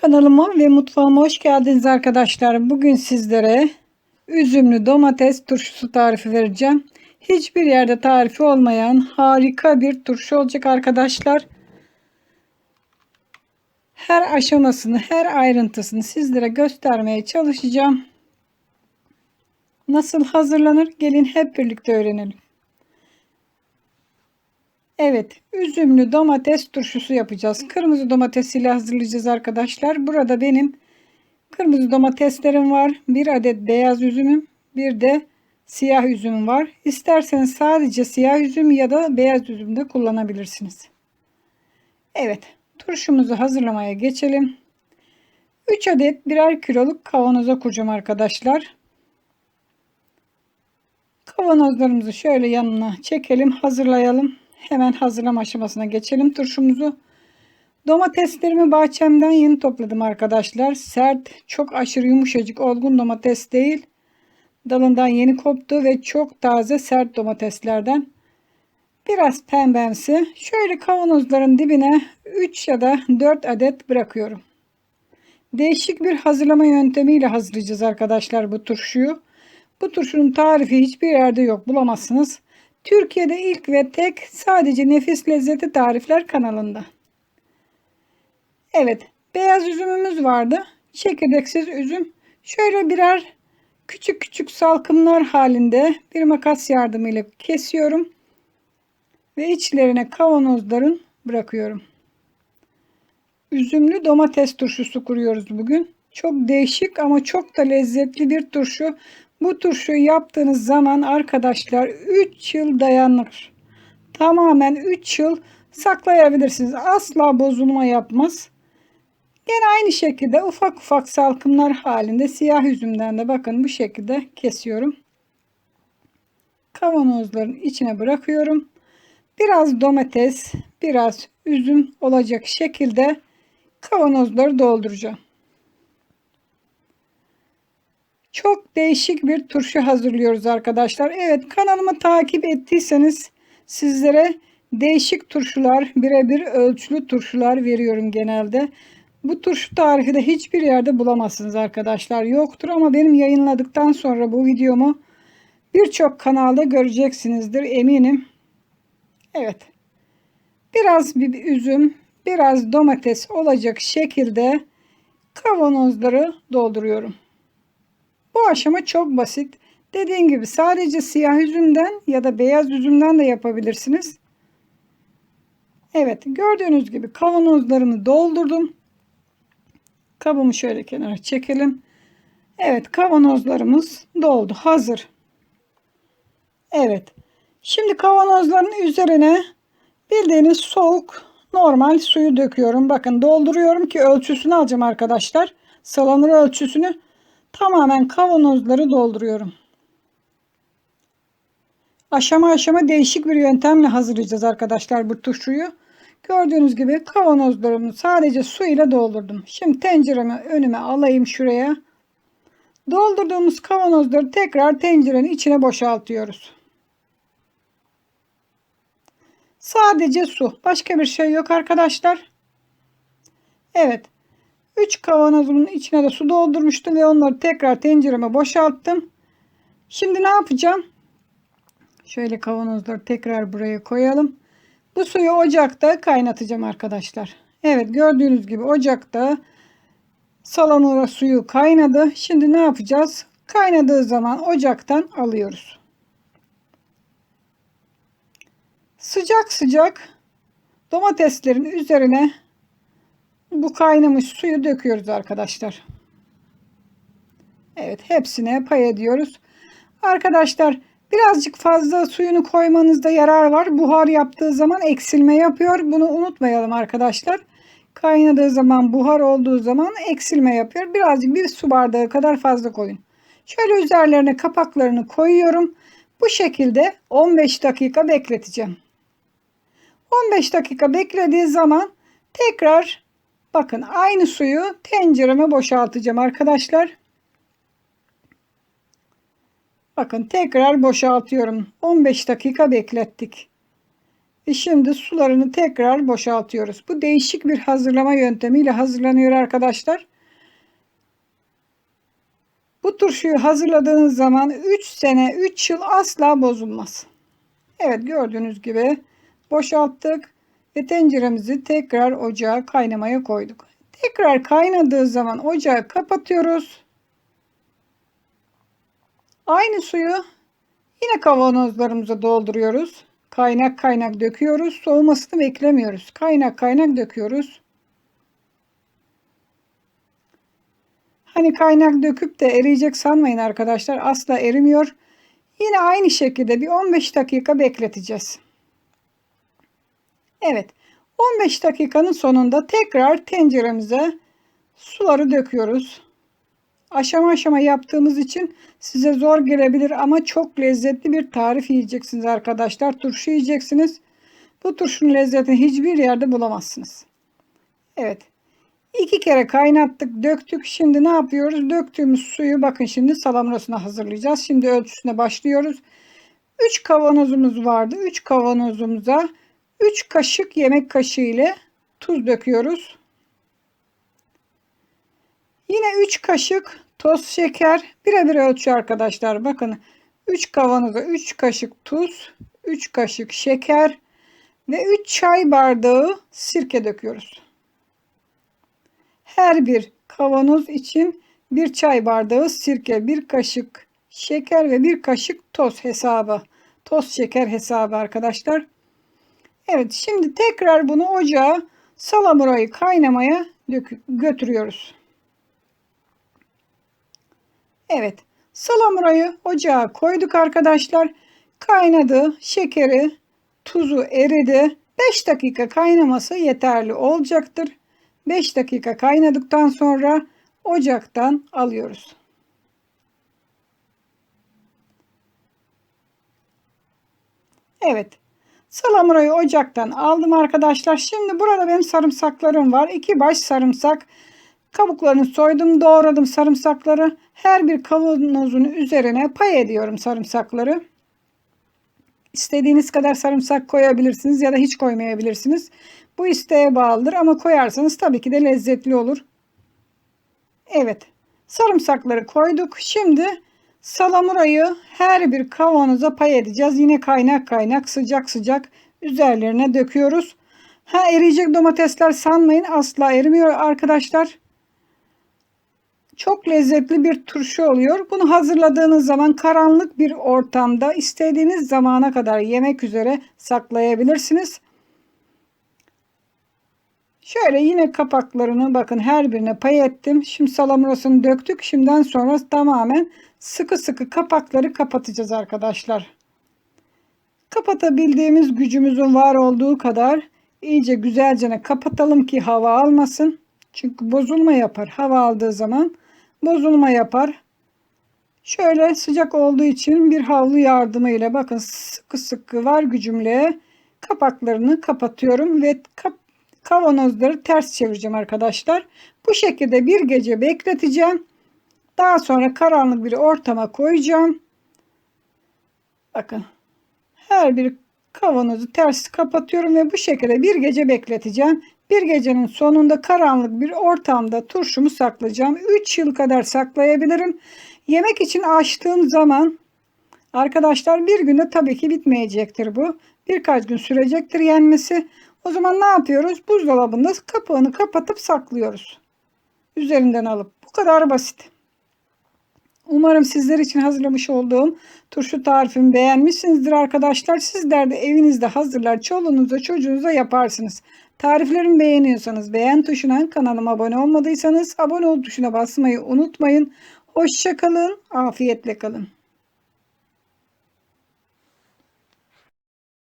Kanalıma ve mutfağıma hoş geldiniz arkadaşlar. Bugün sizlere üzümlü domates turşusu tarifi vereceğim. Hiçbir yerde tarifi olmayan harika bir turşu olacak arkadaşlar. Her aşamasını, her ayrıntısını sizlere göstermeye çalışacağım. Nasıl hazırlanır? Gelin hep birlikte öğrenelim. Evet, üzümlü domates turşusu yapacağız. Kırmızı domates ile hazırlayacağız arkadaşlar. Burada benim kırmızı domateslerim var. Bir adet beyaz üzümüm, bir de siyah üzümüm var. İsterseniz sadece siyah üzüm ya da beyaz üzüm de kullanabilirsiniz. Evet, turşumuzu hazırlamaya geçelim. 3 adet birer kiloluk kavanoza kuracağım arkadaşlar. Kavanozlarımızı şöyle yanına çekelim, hazırlayalım. Hemen hazırlama aşamasına geçelim turşumuzu. Domateslerimi bahçemden yeni topladım arkadaşlar. Sert, çok aşırı yumuşacık, olgun domates değil. Dalından yeni koptu ve çok taze sert domateslerden. Biraz pembemsi. Şöyle kavanozların dibine 3 ya da 4 adet bırakıyorum. Değişik bir hazırlama yöntemiyle hazırlayacağız arkadaşlar bu turşuyu. Bu turşunun tarifi hiçbir yerde yok bulamazsınız. Türkiye'de ilk ve tek sadece nefis lezzeti tarifler kanalında. Evet, beyaz üzümümüz vardı. Çekirdeksiz üzüm. Şöyle birer küçük küçük salkımlar halinde bir makas yardımıyla kesiyorum. Ve içlerine kavanozların bırakıyorum. Üzümlü domates turşusu kuruyoruz bugün. Çok değişik ama çok da lezzetli bir turşu. Bu turşuyu yaptığınız zaman arkadaşlar 3 yıl dayanır. Tamamen 3 yıl saklayabilirsiniz. Asla bozulma yapmaz. Yine aynı şekilde ufak ufak salkımlar halinde siyah üzümden de bakın bu şekilde kesiyorum. Kavanozların içine bırakıyorum. Biraz domates, biraz üzüm olacak şekilde kavanozları dolduracağım. Çok değişik bir turşu hazırlıyoruz arkadaşlar. Evet kanalımı takip ettiyseniz sizlere değişik turşular, birebir ölçülü turşular veriyorum genelde. Bu turşu tarifi de hiçbir yerde bulamazsınız arkadaşlar. Yoktur ama benim yayınladıktan sonra bu videomu birçok kanalda göreceksinizdir eminim. Evet. Biraz bir üzüm, biraz domates olacak şekilde kavanozları dolduruyorum. Bu aşama çok basit. Dediğim gibi sadece siyah üzümden ya da beyaz üzümden de yapabilirsiniz. Evet gördüğünüz gibi kavanozlarımı doldurdum. Kabımı şöyle kenara çekelim. Evet kavanozlarımız doldu. Hazır. Evet. Şimdi kavanozların üzerine bildiğiniz soğuk normal suyu döküyorum. Bakın dolduruyorum ki ölçüsünü alacağım arkadaşlar. Salanır ölçüsünü tamamen kavanozları dolduruyorum. Aşama aşama değişik bir yöntemle hazırlayacağız arkadaşlar bu turşuyu. Gördüğünüz gibi kavanozlarımı sadece su ile doldurdum. Şimdi tenceremi önüme alayım şuraya. Doldurduğumuz kavanozları tekrar tencerenin içine boşaltıyoruz. Sadece su. Başka bir şey yok arkadaşlar. Evet. 3 kavanozumun içine de su doldurmuştum ve onları tekrar tencereme boşalttım. Şimdi ne yapacağım? Şöyle kavanozları tekrar buraya koyalım. Bu suyu ocakta kaynatacağım arkadaşlar. Evet gördüğünüz gibi ocakta salamura suyu kaynadı. Şimdi ne yapacağız? Kaynadığı zaman ocaktan alıyoruz. Sıcak sıcak domateslerin üzerine bu kaynamış suyu döküyoruz arkadaşlar. Evet hepsine pay ediyoruz. Arkadaşlar birazcık fazla suyunu koymanızda yarar var. Buhar yaptığı zaman eksilme yapıyor. Bunu unutmayalım arkadaşlar. Kaynadığı zaman buhar olduğu zaman eksilme yapıyor. Birazcık bir su bardağı kadar fazla koyun. Şöyle üzerlerine kapaklarını koyuyorum. Bu şekilde 15 dakika bekleteceğim. 15 dakika beklediği zaman tekrar bakın aynı suyu tencereme boşaltacağım arkadaşlar. Bakın tekrar boşaltıyorum. 15 dakika beklettik. Ve şimdi sularını tekrar boşaltıyoruz. Bu değişik bir hazırlama yöntemiyle hazırlanıyor arkadaşlar. Bu turşuyu hazırladığınız zaman 3 sene 3 yıl asla bozulmaz. Evet gördüğünüz gibi boşalttık ve tenceremizi tekrar ocağa kaynamaya koyduk. Tekrar kaynadığı zaman ocağı kapatıyoruz. Aynı suyu yine kavanozlarımıza dolduruyoruz. Kaynak kaynak döküyoruz. Soğumasını beklemiyoruz. Kaynak kaynak döküyoruz. Hani kaynak döküp de eriyecek sanmayın arkadaşlar. Asla erimiyor. Yine aynı şekilde bir 15 dakika bekleteceğiz. Evet. 15 dakikanın sonunda tekrar tenceremize suları döküyoruz. Aşama aşama yaptığımız için size zor gelebilir ama çok lezzetli bir tarif yiyeceksiniz arkadaşlar. Turşu yiyeceksiniz. Bu turşunun lezzetini hiçbir yerde bulamazsınız. Evet. İki kere kaynattık, döktük. Şimdi ne yapıyoruz? Döktüğümüz suyu bakın şimdi salamurasına hazırlayacağız. Şimdi ölçüsüne başlıyoruz. 3 kavanozumuz vardı. 3 kavanozumuza 3 kaşık yemek kaşığı ile tuz döküyoruz. Yine 3 kaşık toz şeker. Birebir ölçü arkadaşlar. Bakın 3 kavanoza 3 kaşık tuz, 3 kaşık şeker ve 3 çay bardağı sirke döküyoruz. Her bir kavanoz için bir çay bardağı sirke, bir kaşık şeker ve bir kaşık toz hesabı. Toz şeker hesabı arkadaşlar. Evet şimdi tekrar bunu ocağa salamurayı kaynamaya götürüyoruz. Evet salamurayı ocağa koyduk arkadaşlar. Kaynadı şekeri tuzu eridi. 5 dakika kaynaması yeterli olacaktır. 5 dakika kaynadıktan sonra ocaktan alıyoruz. Evet. Salamurayı ocaktan aldım arkadaşlar. Şimdi burada benim sarımsaklarım var. 2 baş sarımsak. Kabuklarını soydum, doğradım sarımsakları. Her bir kavanozun üzerine pay ediyorum sarımsakları. İstediğiniz kadar sarımsak koyabilirsiniz ya da hiç koymayabilirsiniz. Bu isteğe bağlıdır ama koyarsanız tabii ki de lezzetli olur. Evet. Sarımsakları koyduk. Şimdi salamurayı her bir kavanoza pay edeceğiz. Yine kaynak kaynak sıcak sıcak üzerlerine döküyoruz. Ha eriyecek domatesler sanmayın asla erimiyor arkadaşlar. Çok lezzetli bir turşu oluyor. Bunu hazırladığınız zaman karanlık bir ortamda istediğiniz zamana kadar yemek üzere saklayabilirsiniz. Şöyle yine kapaklarını bakın her birine pay ettim. Şimdi salamurasını döktük. Şimdiden sonra tamamen sıkı sıkı kapakları kapatacağız arkadaşlar. Kapatabildiğimiz gücümüzün var olduğu kadar iyice güzelce kapatalım ki hava almasın. Çünkü bozulma yapar. Hava aldığı zaman bozulma yapar. Şöyle sıcak olduğu için bir havlu yardımıyla bakın sıkı sıkı var gücümle kapaklarını kapatıyorum ve kap kavanozları ters çevireceğim arkadaşlar. Bu şekilde bir gece bekleteceğim. Daha sonra karanlık bir ortama koyacağım. Bakın her bir kavanozu ters kapatıyorum ve bu şekilde bir gece bekleteceğim. Bir gecenin sonunda karanlık bir ortamda turşumu saklayacağım. 3 yıl kadar saklayabilirim. Yemek için açtığım zaman arkadaşlar bir günde tabii ki bitmeyecektir bu. Birkaç gün sürecektir yenmesi. O zaman ne yapıyoruz? Buzdolabında kapağını kapatıp saklıyoruz. Üzerinden alıp. Bu kadar basit. Umarım sizler için hazırlamış olduğum turşu tarifimi beğenmişsinizdir arkadaşlar. Sizler de evinizde hazırlar çoluğunuza çocuğunuza yaparsınız. Tariflerimi beğeniyorsanız beğen tuşuna kanalıma abone olmadıysanız abone ol tuşuna basmayı unutmayın. Hoşçakalın. Afiyetle kalın.